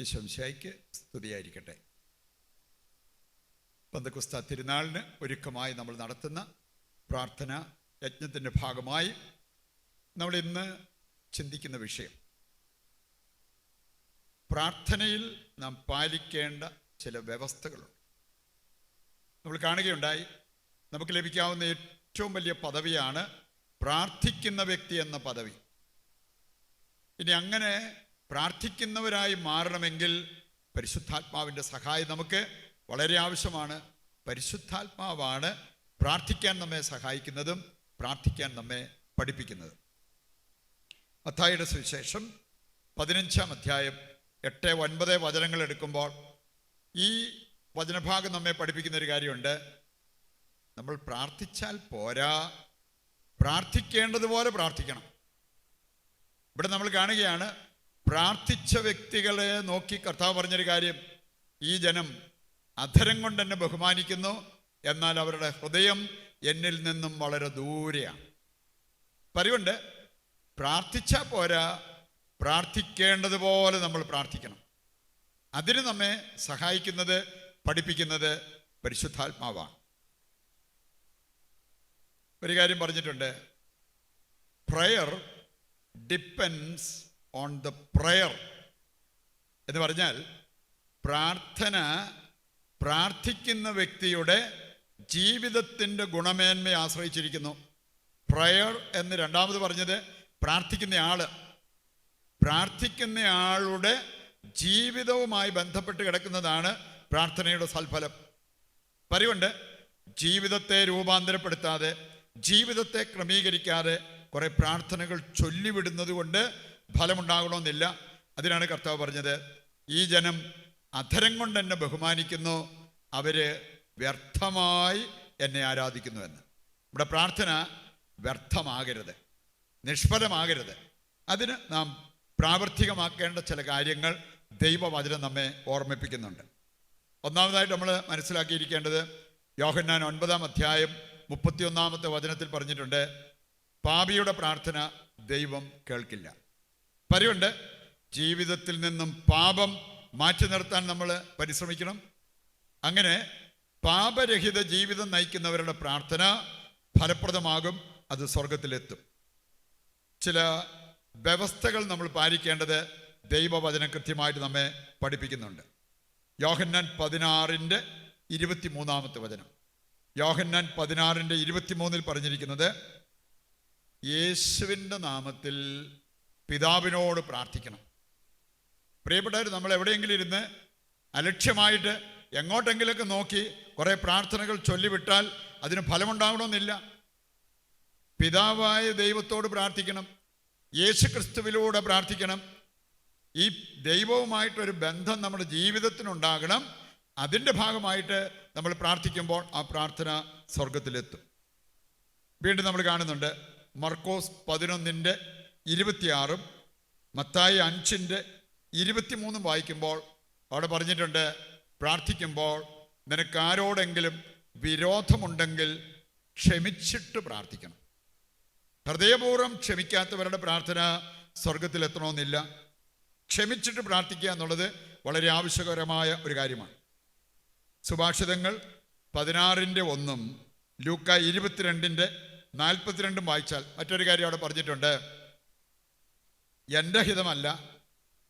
ഈശംശായിക്ക് സ്തുതിയായിരിക്കട്ടെ. പന്തക്കുസ്ത തിരുനാളിന് ഒരുക്കമായി നമ്മൾ നടത്തുന്ന പ്രാർത്ഥന യജ്ഞത്തിന്റെ ഭാഗമായി നമ്മൾ ഇന്ന് ചിന്തിക്കുന്ന വിഷയം. പ്രാർത്ഥനയിൽ നാം പാലിക്കേണ്ട ചില വ്യവസ്ഥകളുണ്ട്. നമ്മൾ കാണുകയുണ്ടായി നമുക്ക് ലഭിക്കാവുന്ന ഏറ്റവും വലിയ പദവിയാണ് പ്രാർത്ഥിക്കുന്ന വ്യക്തി എന്ന പദവി. ഇനി അങ്ങനെ പ്രാർത്ഥിക്കുന്നവരായി മാറണമെങ്കിൽ പരിശുദ്ധാത്മാവിന്റെ സഹായം നമുക്ക് വളരെ ആവശ്യമാണ്. പരിശുദ്ധാത്മാവാണ് പ്രാർത്ഥിക്കാൻ നമ്മെ സഹായിക്കുന്നതും പ്രാർത്ഥിക്കാൻ നമ്മെ പഠിപ്പിക്കുന്നതും. അത്തായുടെ സുവിശേഷം പതിനഞ്ചാം അധ്യായം എട്ട് ഒൻപത് വചനങ്ങൾ എടുക്കുമ്പോൾ ഈ വചനഭാഗം നമ്മെ പഠിപ്പിക്കുന്ന ഒരു കാര്യമുണ്ട്. നമ്മൾ പ്രാർത്ഥിച്ചാൽ പോരാ. പ്രാർത്ഥിക്കേണ്ടതുപോലെ പ്രാർത്ഥിക്കണം. ഇവിടെ നമ്മൾ കാണുകയാണ് പ്രാർത്ഥിച്ച വ്യക്തികളെ നോക്കി കർത്താവ് പറഞ്ഞൊരു കാര്യം ഈ ജനം അധരം കൊണ്ട് എന്നെ ബഹുമാനിക്കുന്നു എന്നാൽ അവരുടെ ഹൃദയം എന്നിൽ നിന്നും വളരെ ദൂരെയാണ്. പരിവുണ്ട് പ്രാർത്ഥിച്ചാൽ പോരാ പ്രാർത്ഥിക്കേണ്ടതുപോലെ നമ്മൾ പ്രാർത്ഥിക്കണം. അതിന് നമ്മെ സഹായിക്കുന്നത് പഠിപ്പിക്കുന്നത് പരിശുദ്ധാത്മാവാണ്. ഒരു കാര്യം പറഞ്ഞിട്ടുണ്ട് prayer depends on the prayer എന്ന് പറഞ്ഞാൽ പ്രാർത്ഥന പ്രാർത്ഥിക്കുന്ന വ്യക്തിയുടെ ജീവിതത്തിന്റെ ഗുണമേന്മയെ ആശ്രയിച്ചിരിക്കുന്നു. പ്രയർ എന്ന് രണ്ടാമത് പറഞ്ഞത് പ്രാർത്ഥിക്കുന്ന ആൾ പ്രാർത്ഥിക്കുന്ന ആളുടെ ജീവിതവുമായി ബന്ധപ്പെട്ട് കിടക്കുന്നതാണ് പ്രാർത്ഥനയുടെ സൽഫലം. പറയുണ്ട് ജീവിതത്തെ രൂപാന്തരപ്പെടുത്താതെ ജീവിതത്തെ ക്രമീകരിക്കാതെ കുറെ പ്രാർത്ഥനകൾ ചൊല്ലിവിടുന്നത് കൊണ്ട് ഫലമുണ്ടാകണമെന്നില്ല. അതിനാണ് കർത്താവ് പറഞ്ഞത് ഈ ജനം അധരം കൊണ്ട് എന്നെ ബഹുമാനിക്കുന്നു അവർ വ്യർത്ഥമായി എന്നെ ആരാധിക്കുന്നു എന്ന്. നമ്മുടെ പ്രാർത്ഥന വ്യർത്ഥമാകരുത് നിഷ്ഫലമാകരുത്. അതിന് നാം പ്രാവർത്തികമാക്കേണ്ട ചില കാര്യങ്ങൾ ദൈവവചനം നമ്മെ ഓർമ്മിപ്പിക്കുന്നുണ്ട്. ഒന്നാമതായിട്ട് നമ്മൾ മനസ്സിലാക്കിയിരിക്കേണ്ടത് യോഹന്നാൻ ഒൻപതാം അധ്യായം മുപ്പത്തിയൊന്നാമത്തെ വചനത്തിൽ പറഞ്ഞിട്ടുണ്ട് പാപിയുടെ പ്രാർത്ഥന ദൈവം കേൾക്കില്ല. പറയുണ്ട് ജീവിതത്തിൽ നിന്നും പാപം മാറ്റി നിർത്താൻ നമ്മൾ പരിശ്രമിക്കണം. അങ്ങനെ പാപരഹിത ജീവിതം നയിക്കുന്നവരുടെ പ്രാർത്ഥന ഫലപ്രദമാകും. അത് സ്വർഗത്തിലെത്തും ചില വ്യവസ്ഥകൾ നമ്മൾ പാലിക്കേണ്ടത് ദൈവവചനം കൃത്യമായിട്ട് നമ്മെ പഠിപ്പിക്കുന്നുണ്ട്. യോഹന്നാൻ പതിനാറിന്റെ ഇരുപത്തി മൂന്നാമത്തെ വചനം. യോഹന്നാൻ പതിനാറിന്റെ ഇരുപത്തിമൂന്നിൽ പറഞ്ഞിരിക്കുന്നത് യേശുവിന്റെ നാമത്തിൽ പിതാവിനോട് പ്രാർത്ഥിക്കണം. പ്രിയപ്പെട്ടവർ നമ്മൾ എവിടെയെങ്കിലും ഇരുന്ന് അലക്ഷ്യമായിട്ട് എങ്ങോട്ടെങ്കിലൊക്കെ നോക്കി കുറേ പ്രാർത്ഥനകൾ ചൊല്ലിവിട്ടാൽ അതിന് ഫലമുണ്ടാകണമെന്നില്ല. പിതാവായ ദൈവത്തോട് പ്രാർത്ഥിക്കണം. യേശു ക്രിസ്തുവിലൂടെ പ്രാർത്ഥിക്കണം. ഈ ദൈവവുമായിട്ടൊരു ബന്ധം നമ്മുടെ ജീവിതത്തിനുണ്ടാകണം. അതിന്റെ ഭാഗമായിട്ട് നമ്മൾ പ്രാർത്ഥിക്കുമ്പോൾ ആ പ്രാർത്ഥന സ്വർഗത്തിലെത്തും വീണ്ടും നമ്മൾ കാണുന്നുണ്ട് മർക്കോസ് പതിനൊന്നിന്റെ ഇരുപത്തിയാറും മത്തായി അഞ്ചിന്റെ ഇരുപത്തിമൂന്നും വായിക്കുമ്പോൾ അവിടെ പറഞ്ഞിട്ടുണ്ട് പ്രാർത്ഥിക്കുമ്പോൾ നിനക്ക് ആരോടെങ്കിലും വിരോധമുണ്ടെങ്കിൽ ക്ഷമിച്ചിട്ട് പ്രാർത്ഥിക്കണം. ഹൃദയപൂർവം ക്ഷമിക്കാത്തവരുടെ പ്രാർത്ഥന സ്വർഗത്തിലെത്തണമെന്നില്ല ക്ഷമിച്ചിട്ട് പ്രാർത്ഥിക്കുക എന്നുള്ളത് വളരെ ആവശ്യകരമായ ഒരു കാര്യമാണ്. സുഭാഷിതങ്ങൾ പതിനാറിന്റെ ഒന്നും ലൂക്ക ഇരുപത്തിരണ്ടിന്റെ നാൽപ്പത്തിരണ്ടും വായിച്ചാൽ മറ്റൊരു കാര്യം അവിടെ പറഞ്ഞിട്ടുണ്ട്. എന്റെ ഹിതമല്ല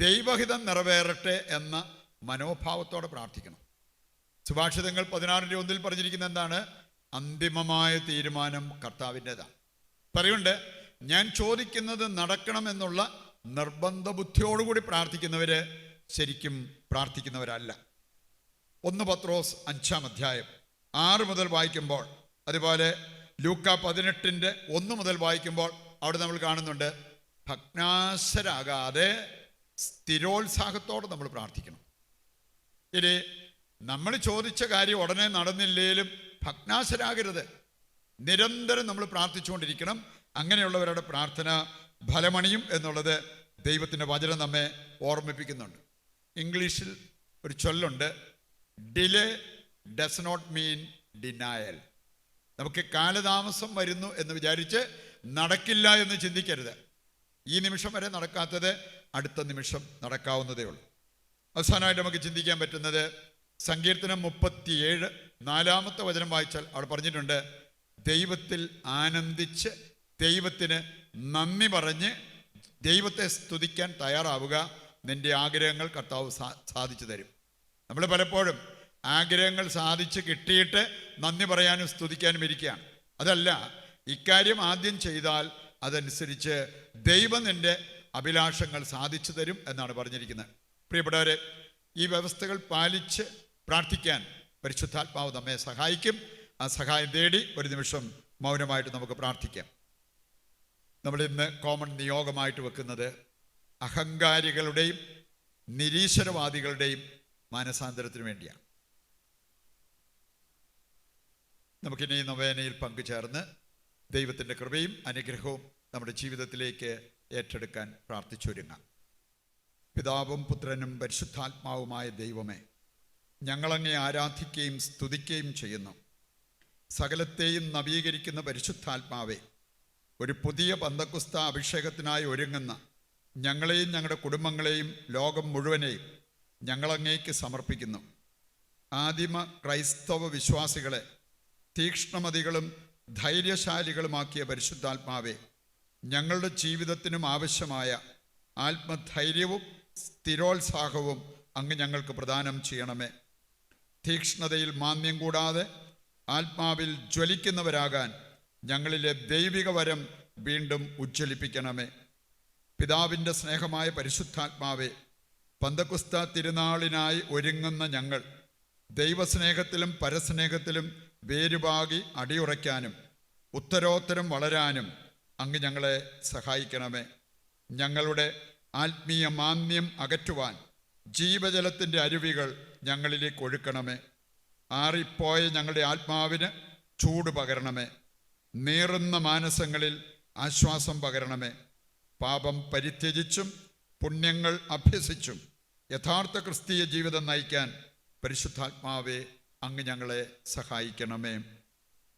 ദൈവഹിതം നിറവേറട്ടെ എന്ന മനോഭാവത്തോടെ പ്രാർത്ഥിക്കണം. സുഭാഷിതങ്ങൾ പതിനാറിന്റെ ഒന്നിൽ പറഞ്ഞിരിക്കുന്ന എന്താണ്? അന്തിമമായ തീരുമാനം കർത്താവിന്റെതാണ്. പറയുണ്ട് ഞാൻ ചോദിക്കുന്നത് നടക്കണമെന്നുള്ള നിർബന്ധ ബുദ്ധിയോടുകൂടി പ്രാർത്ഥിക്കുന്നവര് ശരിക്കും പ്രാർത്ഥിക്കുന്നവരല്ല. ഒന്ന് പത്രോസ് അഞ്ചാം അധ്യായം ആറ് മുതൽ വായിക്കുമ്പോൾ അതുപോലെ ലൂക്ക പതിനെട്ടിന്റെ ഒന്ന് മുതൽ വായിക്കുമ്പോൾ അവിടെ നമ്മൾ കാണുന്നുണ്ട് ഭഗ്നാശരാകാതെ സ്ഥിരോത്സാഹത്തോടെ നമ്മൾ പ്രാർത്ഥിക്കണം. ഇനി നമ്മൾ ചോദിച്ച കാര്യം ഉടനെ നടന്നില്ലേലും ഭഗ്നാശരാകരുത് നിരന്തരം നമ്മൾ പ്രാർത്ഥിച്ചുകൊണ്ടിരിക്കണം. അങ്ങനെയുള്ളവരുടെ പ്രാർത്ഥന ഫലമണിയും എന്നുള്ളത് ദൈവത്തിന്റെ വചനം നമ്മെ ഓർമ്മിപ്പിക്കുന്നുണ്ട്. ഇംഗ്ലീഷിൽ ഒരു ചൊല്ലുണ്ട് delay does not mean denial. നമുക്ക് കാലതാമസം വരുന്നു എന്ന് വിചാരിച്ച് നടക്കില്ല എന്ന് ചിന്തിക്കരുത്. ഈ നിമിഷം വരെ നടക്കാത്തത് അടുത്ത നിമിഷം നടക്കാവുന്നതേ ഉള്ളൂ. അവസാനമായിട്ട് നമുക്ക് ചിന്തിക്കാൻ പറ്റുന്നത് സങ്കീർത്തനം മുപ്പത്തിയേഴ് നാലാമത്തെ വചനം വായിച്ചാൽ അവിടെ പറഞ്ഞിട്ടുണ്ട് ദൈവത്തിൽ ആനന്ദിച്ച് ദൈവത്തിന് നന്ദി പറഞ്ഞ് ദൈവത്തെ സ്തുതിക്കാൻ തയ്യാറാവുക. നിന്റെ ആഗ്രഹങ്ങൾ കർത്താവ് സാധിച്ചു തരും. നമ്മൾ പലപ്പോഴും ആഗ്രഹങ്ങൾ സാധിച്ച് കിട്ടിയിട്ട് നന്ദി പറയാനും സ്തുതിക്കാനും ഇരിക്കുകയാണ്. അതല്ല ഇക്കാര്യം ആദ്യം ചെയ്താൽ അതനുസരിച്ച് ദൈവം നിന്റെ അഭിലാഷങ്ങൾ സാധിച്ചു തരും എന്നാണ് പറഞ്ഞിരിക്കുന്നത്. പ്രിയപ്പെട്ടവരെ ഈ വ്യവസ്ഥകൾ പാലിച്ച് പ്രാർത്ഥിക്കാൻ പരിശുദ്ധാത്മാവ് നമ്മെ സഹായിക്കും. ആ സഹായം തേടി ഒരു നിമിഷം മൗനമായിട്ട് നമുക്ക് പ്രാർത്ഥിക്കാം. നമ്മൾ ഇന്ന് കോമൺ നിയോഗമായിട്ട് വെക്കുന്നത് അഹങ്കാരികളുടെയും നിരീശ്വരവാദികളുടെയും മാനസാന്തരത്തിന് വേണ്ടിയാണ്. നമുക്കിനി നവേനയിൽ പങ്കുചേർന്ന് ദൈവത്തിന്റെ കൃപയും അനുഗ്രഹവും നമ്മുടെ ജീവിതത്തിലേക്ക് ഏറ്റെടുക്കാൻ പ്രാർത്ഥിച്ചൊരുങ്ങാം. പിതാവും പുത്രനും പരിശുദ്ധാത്മാവുമായ ദൈവമേ ഞങ്ങളങ്ങെ ആരാധിക്കുകയും സ്തുതിക്കുകയും ചെയ്യുന്നു. സകലത്തെയും നവീകരിക്കുന്ന പരിശുദ്ധാത്മാവെ ഒരു പുതിയ പന്തക്കുസ്ത അഭിഷേകത്തിനായി ഒരുങ്ങുന്ന ഞങ്ങളെയും ഞങ്ങളുടെ കുടുംബങ്ങളെയും ലോകം മുഴുവനെയും ഞങ്ങളങ്ങേക്ക് സമർപ്പിക്കുന്നു. ആദിമ ക്രൈസ്തവ വിശ്വാസികളെ തീക്ഷ്ണമതികളും ധൈര്യശാലികളുമാക്കിയ പരിശുദ്ധാത്മാവെ ഞങ്ങളുടെ ജീവിതത്തിനും ആവശ്യമായ ആത്മധൈര്യവും സ്ഥിരോത്സാഹവും അങ്ങ് ഞങ്ങൾക്ക് പ്രദാനം ചെയ്യണമേ. തീക്ഷ്ണതയിൽ മാന്യം കൂടാതെ ആത്മാവിൽ ജ്വലിക്കുന്നവരാകാൻ ഞങ്ങളിലെ ദൈവിക വരം വീണ്ടും ഉജ്ജ്വലിപ്പിക്കണമേ. പിതാവിന്റെ സ്നേഹമായ പരിശുദ്ധാത്മാവെ പന്തക്കുസ്ത തിരുനാളിനായി ഒരുങ്ങുന്ന ഞങ്ങൾ ദൈവസ്നേഹത്തിലും പരസ്നേഹത്തിലും വേരുപാകി അടിയുറയ്ക്കാനും ഉത്തരോത്തരം വളരാനും അങ്ങ് ഞങ്ങളെ സഹായിക്കണമേ. ഞങ്ങളുടെ ആത്മീയ മാന്യം അകറ്റുവാൻ ജീവജലത്തിന്റെ അരുവികൾ ഞങ്ങളിലേക്ക് ഒഴുക്കണമേ. ആറിപ്പോയ ഞങ്ങളുടെ ആത്മാവിന് ചൂട് പകരണമേ. നീറുന്ന മാനസങ്ങളിൽ ആശ്വാസം പകരണമേ. പാപം പരിത്യജിച്ചും പുണ്യങ്ങൾ അഭ്യസിച്ചും യഥാർത്ഥ ക്രിസ്തീയ ജീവിതം നയിക്കാൻ പരിശുദ്ധാത്മാവെ അങ്ങ് ഞങ്ങളെ സഹായിക്കണമേ.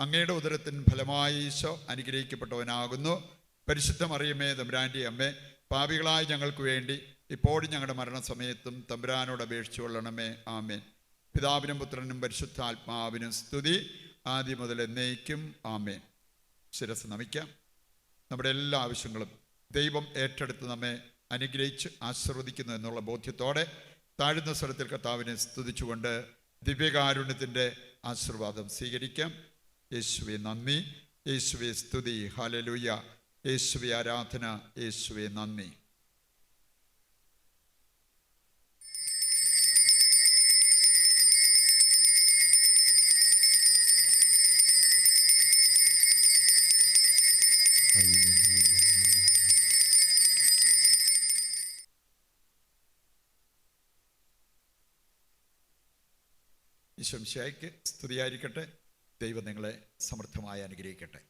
അങ്ങയുടെ ഉദരത്തിൻ ഫലമായി ഈശോ അനുഗ്രഹിക്കപ്പെട്ടവനാകുന്നു. പരിശുദ്ധ മറിയമേ തമ്പുരാന്റെ അമ്മേ പാപികളായ ഞങ്ങൾക്ക് വേണ്ടി ഇപ്പോഴും ഞങ്ങളുടെ മരണസമയത്തും തമ്പുരാനോട് അപേക്ഷിച്ചു കൊള്ളണമേ. ആമേൻ. പിതാവിനും പുത്രനും പരിശുദ്ധാത്മാവിനും സ്തുതി. ആദ്യം മുതൽ എന്നേക്കും ആമേൻ. ശിരസ് നമിക്കാം. നമ്മുടെ എല്ലാ ആവശ്യങ്ങളും ദൈവം ഏറ്റെടുത്ത് നമ്മെ അനുഗ്രഹിച്ച് ആശീർവദിക്കുന്നു എന്നുള്ള ബോധ്യത്തോടെ താഴ്ന്ന സ്വരത്തിൽ കർത്താവിനെ സ്തുതിച്ചുകൊണ്ട് ദിവ്യകാരുണ്യത്തിന്റെ ആശീർവാദം സ്വീകരിക്കാം. യേശുവെ നന്ദി. യേശുവെ സ്തുതി. ഹാലലൂയ യേശുവെ ആരാധന. യേശുവെ നന്ദി. ഈശംശായ്ക്ക് സ്തുതിയായിരിക്കട്ടെ. ദൈവം നിങ്ങളെ സമൃദ്ധമായി അനുഗ്രഹിക്കട്ടെ.